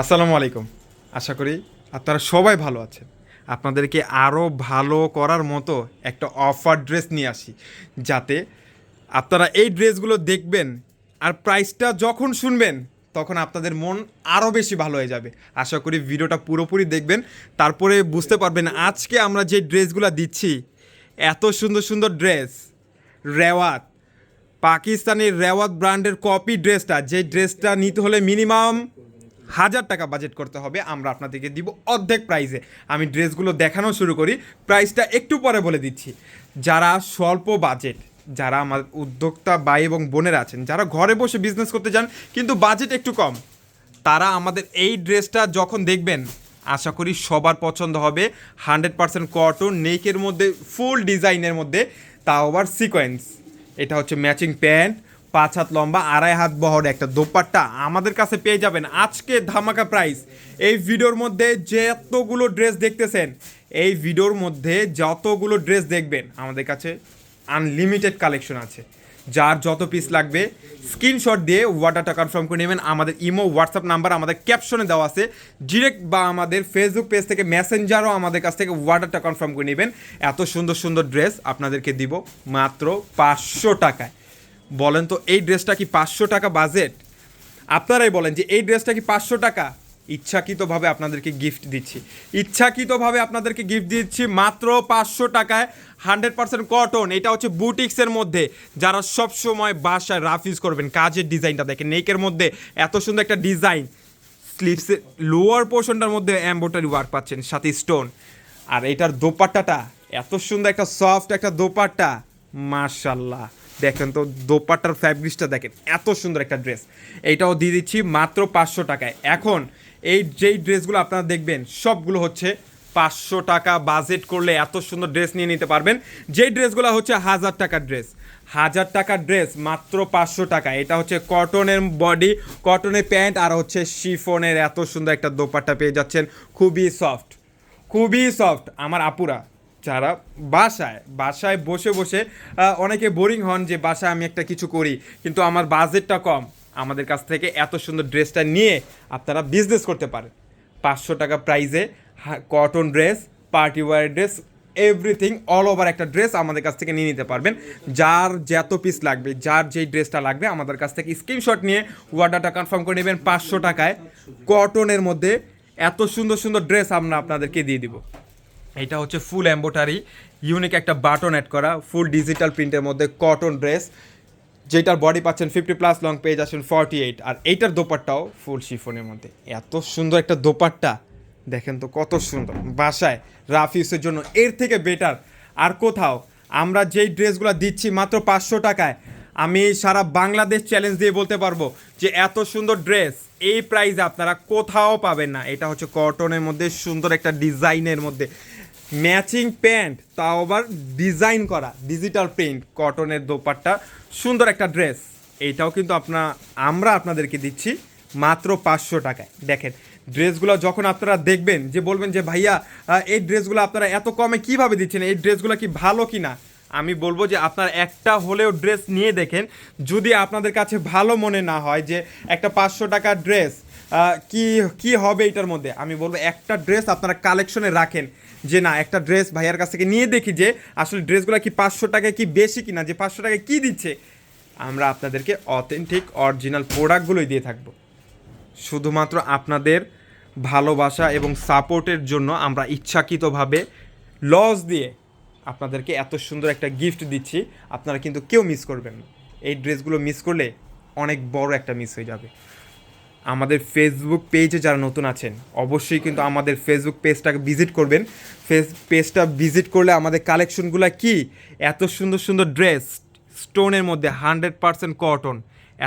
আসসালামু আলাইকুম। আশা করি আপনারা সবাই ভালো আছেন। আপনাদেরকে আরও ভালো করার মতো একটা অফার ড্রেস নিয়ে আসি, যাতে আপনারা এই ড্রেসগুলো দেখবেন আর প্রাইসটা যখন শুনবেন, তখন আপনাদের মন আরও বেশি ভালো হয়ে যাবে। আশা করি ভিডিওটা পুরোপুরি দেখবেন, তারপরে বুঝতে পারবেন আজকে আমরা যে ড্রেসগুলো দিচ্ছি, এত সুন্দর সুন্দর ড্রেস রেওয়াত, পাকিস্তানের রেওয়াত ব্র্যান্ডের কপি ড্রেসটা যে ড্রেসটা নিতে হলে মিনিমাম হাজার টাকা বাজেট করতে হবে, আমরা আপনাদেরকে দিব অর্ধেক প্রাইসে আমি ড্রেসগুলো দেখানো শুরু করি প্রাইসটা একটু পরে বলে দিচ্ছি। যারা স্বল্প বাজেট যারা আমার উদ্যোক্তা ভাই এবং বোনেরা আছেন, যারা ঘরে বসে বিজনেস করতে চান, কিন্তু বাজেট একটু কম, তারা আমাদের এই ড্রেসটা যখন দেখবেন, আশা করি সবার পছন্দ হবে হান্ড্রেড পার্সেন্ট কটন নেকের মধ্যে ফুল ডিজাইনের মধ্যে, তাও আবার সিকোয়েন্স এটা হচ্ছে ম্যাচিং প্যান্ট পাঁচ হাত লম্বা, আড়াই হাত বহর একটা দোপাট্টা আমাদের কাছে পেয়ে যাবেন। আজকে ধামাকা প্রাইস এই ভিডিওর মধ্যে যতগুলো ড্রেস দেখতেছেন, এই ভিডিওর মধ্যে যতগুলো ড্রেস দেখবেন, আমাদের কাছে আনলিমিটেড কালেকশন আছে। যার যত পিস লাগবে স্ক্রিনশট দিয়ে ওয়াটারটা কনফার্ম করে নেবেন। আমাদের ইমো হোয়াটসঅ্যাপ নাম্বার আমাদের ক্যাপশনে দেওয়া আছে। ডিরেক্ট বা আমাদের ফেসবুক পেজ থেকে মেসেঞ্জারও আমাদের কাছ থেকে ওয়াটারটা কনফার্ম করে নেবেন। এত সুন্দর সুন্দর ড্রেস আপনাদেরকে দিব মাত্র পাঁচশো টাকায়। বলেন তো, এই ড্রেসটা কি পাঁচশো টাকা বাজেট আপনারাই বলেন যে এই ড্রেসটা কি পাঁচশো টাকা? ইচ্ছাকৃতভাবে আপনাদেরকে গিফট দিচ্ছি। ইচ্ছাকৃতভাবে আপনাদেরকে গিফট দিচ্ছি মাত্র পাঁচশো টাকায় হান্ড্রেড পার্সেন্ট কটন এটা হচ্ছে বুটিক্সের মধ্যে। যারা সব সময় বাসায় রাফ ইউজ করবেন, কাজের ডিজাইনটা দেখেন, নেকের মধ্যে এত সুন্দর একটা ডিজাইন স্লিভসের লোয়ার পোর্শনটার মধ্যে এম্বোটারি ওয়ার্ক পাচ্ছেন, সাথে স্টোন আর এটার দোপাট্টাটা, এত সুন্দর একটা সফট একটা দোপাট্টা। মার্শাল্লাহ দেখেন তো, দোপাট্টার ফ্যাব্রিক্সটা দেখেন, এত সুন্দর একটা ড্রেস এইটাও দিয়ে দিচ্ছি মাত্র পাঁচশো টাকায়। এখন এই যেই ড্রেসগুলো আপনারা দেখবেন, সবগুলো হচ্ছে পাঁচশো টাকা বাজেট করলে এত সুন্দর ড্রেস নিয়ে নিতে পারবেন। যেই ড্রেসগুলো হচ্ছে হাজার টাকার ড্রেস হাজার টাকার ড্রেস মাত্র পাঁচশো টাকা। এটা হচ্ছে কটনের বডি কটনের প্যান্ট আর হচ্ছে শিফনের এত সুন্দর একটা দোপাট্টা পেয়ে যাচ্ছেন। খুবই সফট খুবই সফট আমার আপুরা। যারা বাসায় বাসায় বসে বসে অনেকে বোরিং হন যে বাসায় আমি একটা কিছু করি, কিন্তু আমার বাজেটটা কম। আমাদের কাছ থেকে এত সুন্দর ড্রেসটা নিয়ে আপনারা বিজনেস করতে পারেন। পাঁচশো টাকা প্রাইসে cotton dress party wear dress everything all over একটা ড্রেস আমাদের কাছ থেকে নিয়ে নিতে পারবেন। যার যত পিস লাগবে, যার যেই ড্রেসটা লাগবে, আমাদের কাছ থেকে স্ক্রিনশট নিয়ে অর্ডারটা কনফার্ম করে নেবেন পাঁচশো টাকায়। কটনের মধ্যে এত সুন্দর সুন্দর ড্রেস আমরা আপনাদেরকে দিয়ে দিব। এটা হচ্ছে ফুল এম্বোটারি ইউনিক একটা বাটন অ্যাড করা ফুল ডিজিটাল প্রিন্টের মধ্যে কটন ড্রেস যেটার বডি পাচ্ছেন ফিফটি প্লাস লং পেয়ে যাচ্ছেন ফর্টি এইট আর এইটার দোপাট্টাও ফুল শিফনের মধ্যে। এত সুন্দর একটা দোপাট্টা। দেখেন তো কত সুন্দর। বাসায় রাফ ইউসের জন্য এর থেকে বেটার আর কোথাও, আমরা যেই ড্রেসগুলো দিচ্ছি মাত্র পাঁচশো টাকায়, আমি সারা বাংলাদেশ চ্যালেঞ্জ দিয়ে বলতে পারব যে এত সুন্দর ড্রেস এই প্রাইসে আপনারা কোথাও পাবেন না। এটা হচ্ছে কটনের মধ্যে সুন্দর একটা ডিজাইনের মধ্যে। ম্যাচিং প্যান্ট, তাও আবার ডিজাইন করা ডিজিটাল প্রিন্ট কটনের দোপাট্টা, সুন্দর একটা ড্রেস এইটাও কিন্তু আপনা, আমরা আপনাদেরকে দিচ্ছি মাত্র পাঁচশো টাকায়। দেখেন ড্রেসগুলো যখন আপনারা দেখবেন, যে বলবেন যে, ভাইয়া এই ড্রেসগুলো আপনারা এত কমে কীভাবে দিচ্ছেন? এই ড্রেসগুলো কি ভালো কি না? আমি বলব যে, আপনার একটা হলেও ড্রেস নিয়ে দেখেন। যদি আপনাদের কাছে ভালো মনে না হয় যে, একটা পাঁচশো টাকার ড্রেস কি কি হবে এটার মধ্যে? আমি বলব একটা ড্রেস আপনারা কালেকশনে রাখেন। যে না, একটা ড্রেস ভাইয়ার কাছ থেকে নিয়ে দেখি যে আসলে ড্রেসগুলো কি পাঁচশো টাকায় কি বেশি কিনা, যে পাঁচশো টাকায় কী দিচ্ছে। আমরা আপনাদেরকে অথেন্টিক অরিজিনাল প্রোডাক্টগুলোই দিয়ে থাকব। শুধুমাত্র আপনাদের ভালোবাসা এবং সাপোর্টের জন্য আমরা ইচ্ছাকৃতভাবে লস দিয়ে আপনাদেরকে এত সুন্দর একটা গিফট দিচ্ছি। আপনারা কিন্তু কেউ মিস করবেন না। এই ড্রেসগুলো মিস করলে অনেক বড় একটা মিস হয়ে যাবে। আমাদের ফেসবুক পেজে যারা নতুন আছেন, অবশ্যই কিন্তু আমাদের ফেসবুক পেজটাকে ভিজিট করবেন। ফেস পেজটা ভিজিট করলে আমাদের কালেকশনগুলো কি? এত সুন্দর সুন্দর ড্রেস স্টোনের মধ্যে হান্ড্রেড পারসেন্ট কটন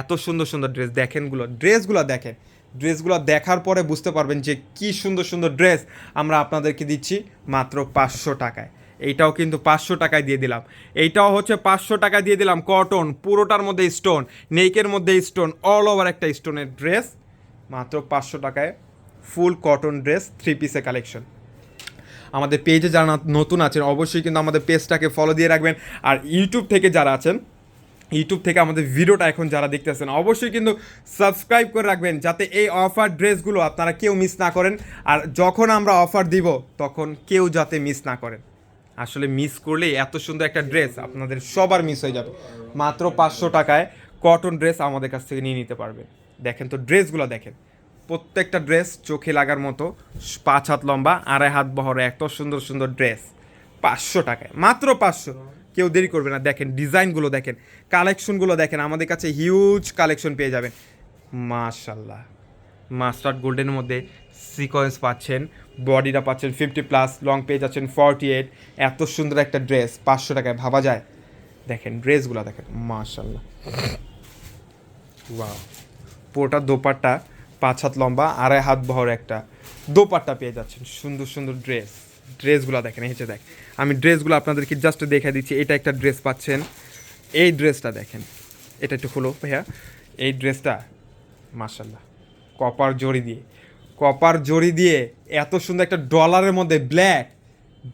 এত সুন্দর সুন্দর ড্রেস দেখেনগুলো ড্রেসগুলো দেখেন। ড্রেসগুলো দেখার পরে বুঝতে পারবেন যে কি সুন্দর সুন্দর ড্রেস আমরা আপনাদেরকে দিচ্ছি মাত্র পাঁচশো টাকায়। এইটাও কিন্তু পাঁচশো টাকায় দিয়ে দিলাম। এইটাও হচ্ছে পাঁচশো টাকায় দিয়ে দিলাম কটন পুরোটার মধ্যে স্টোন নেকের মধ্যে স্টোন অল ওভার একটা স্টোনের ড্রেস মাত্র পাঁচশো টাকায় ফুল কটন ড্রেস থ্রি পিসের কালেকশন। আমাদের পেজে যারা নতুন আছেন, অবশ্যই কিন্তু আমাদের পেজটাকে ফলো দিয়ে রাখবেন। আর ইউটিউব থেকে যারা আছেন ইউটিউব থেকে আমাদের ভিডিওটা এখন যারা দেখতেছেন, অবশ্যই কিন্তু সাবস্ক্রাইব করে রাখবেন, যাতে এই অফার ড্রেসগুলো আপনারা কেউ মিস না করেন। আর যখন আমরা অফার দিব, তখন কেউ যাতে মিস না করেন। আসলে মিস করলেই এত সুন্দর একটা ড্রেস আপনাদের সবার মিস হয়ে যাবে। মাত্র পাঁচশো টাকায় কটন ড্রেস আমাদের কাছ থেকে নিয়ে নিতে পারবেন দেখেন তো, ড্রেসগুলো দেখেন। প্রত্যেকটা ড্রেস চোখে লাগার মতো, পাঁচ হাত লম্বা, আড়াই হাত বহরে, এত সুন্দর সুন্দর ড্রেস। পাঁচশো টাকায়, মাত্র পাঁচশো। কেউ দেরি করবে না, দেখেন, ডিজাইনগুলো দেখেন, কালেকশনগুলো দেখেন, আমাদের কাছে হিউজ কালেকশন পেয়ে যাবেন। মাশাল্লাহ মাস্টার্ড গোল্ডেনের মধ্যে সিকোয়েন্স পাচ্ছেন, বডিটা পাচ্ছেন ফিফটি প্লাস লং পেজ আছেন ফর্টি এইট এত সুন্দর একটা ড্রেস, পাঁচশো টাকায় ভাবা যায়। দেখেন, ড্রেসগুলো দেখেন মাশাল্লাহ ওয়াও পুরোটা দোপাট্টা, পাঁচ হাত লম্বা, আড়াই হাত বহর একটা দোপাট্টা পেয়ে যাচ্ছেন। সুন্দর সুন্দর ড্রেস ড্রেসগুলো দেখেন, এই যে দেখ। আমি ড্রেসগুলো আপনাদেরকে জাস্ট দেখে দিচ্ছি। এটা একটা ড্রেস পাচ্ছেন। এই ড্রেসটা দেখেন। এটা একটু হলো ভাইয়া। এই ড্রেসটা মাশাল্লাহ কপার জড়ি দিয়ে। কপার জড়ি দিয়ে এত সুন্দর একটা ডলারের মধ্যে ব্ল্যাক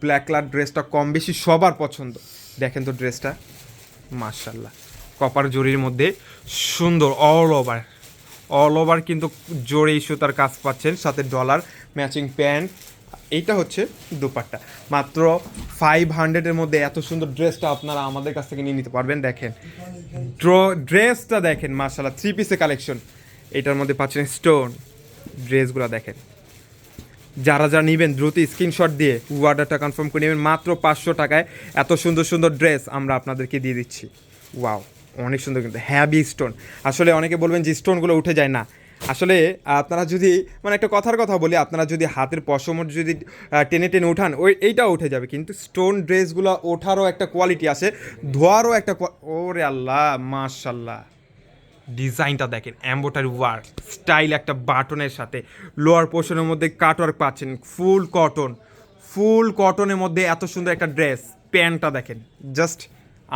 ব্ল্যাক কালার ড্রেসটা কম বেশি সবার পছন্দ। দেখেন তো ড্রেসটা মার্শাল্লাহ কপার জরির মধ্যে সুন্দর অল ওভার অল ওভার কিন্তু জরি সুতার কাজ পাচ্ছেন, সাথে ডলার ম্যাচিং প্যান্ট এইটা হচ্ছে দুপাট্টা। মাত্র ফাইভ হান্ড্রেডের মধ্যে এত সুন্দর ড্রেসটা আপনারা আমাদের কাছ থেকে নিয়ে নিতে পারবেন, দেখেন। ড্র ড্রেসটা দেখেন মার্শাল্লাহ থ্রি পিসে কালেকশন এটার মধ্যে পাচ্ছেন স্টোন ড্রেসগুলো দেখেন। যারা যারা নেবেন, দ্রুত স্ক্রিনশট দিয়ে অর্ডারটা কনফার্ম করে নেবেন। মাত্র পাঁচশো টাকায় এত সুন্দর সুন্দর ড্রেস আমরা আপনাদেরকে দিয়ে দিচ্ছি। ওয়াও অনেক সুন্দর কিন্তু হ্যাভি স্টোন আসলে অনেকে বলবেন যে স্টোনগুলো উঠে যায় না। আসলে, আপনারা যদি মানে একটা কথার কথা বলি, আপনারা যদি হাতের পশম যদি টেনে টেনে উঠান, ওই, এইটাও উঠে যাবে। কিন্তু স্টোন ড্রেসগুলো ওঠারও একটা কোয়ালিটি আছে, ধোয়ারও একটা ওরে আল্লাহ মাশাল্লাহ ডিজাইনটা দেখেন অ্যাম্বোটারি ওয়ার্ক স্টাইল একটা বাটনের সাথে। লোয়ার পোর্শনের মধ্যে কাটওয়ার্ক পাচ্ছেন ফুল কটন ফুল কটনের মধ্যে এত সুন্দর একটা ড্রেস প্যান্টটা দেখেন জাস্ট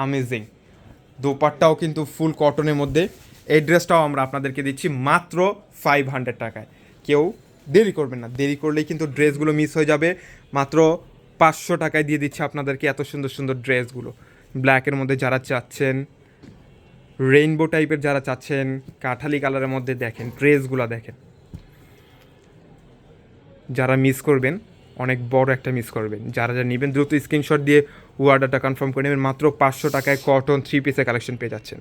আমেজিং দোপাট্টাও কিন্তু ফুল কটনের মধ্যে। এই ড্রেসটাও আমরা আপনাদেরকে দিচ্ছি মাত্র ফাইভ হান্ড্রেড টাকায়। কেউ দেরি করবেন না, দেরি করলেই কিন্তু ড্রেসগুলো মিস হয়ে যাবে। মাত্র পাঁচশো টাকায় দিয়ে দিচ্ছি আপনাদেরকে এত সুন্দর সুন্দর ড্রেসগুলো ব্ল্যাকের মধ্যে যারা চাচ্ছেন রেইনবো টাইপের যারা চাচ্ছেন, কাঠালি কালারের মধ্যে দেখেন ড্রেসগুলো দেখেন। যারা মিস করবেন, অনেক বড় একটা মিস করবেন। যারা যারা নেবেন, দ্রুত স্ক্রিনশট দিয়ে অর্ডারটা কনফার্ম করে নেবেন মাত্র পাঁচশো টাকায় কটন থ্রি পিসের কালেকশন পেয়ে যাচ্ছেন।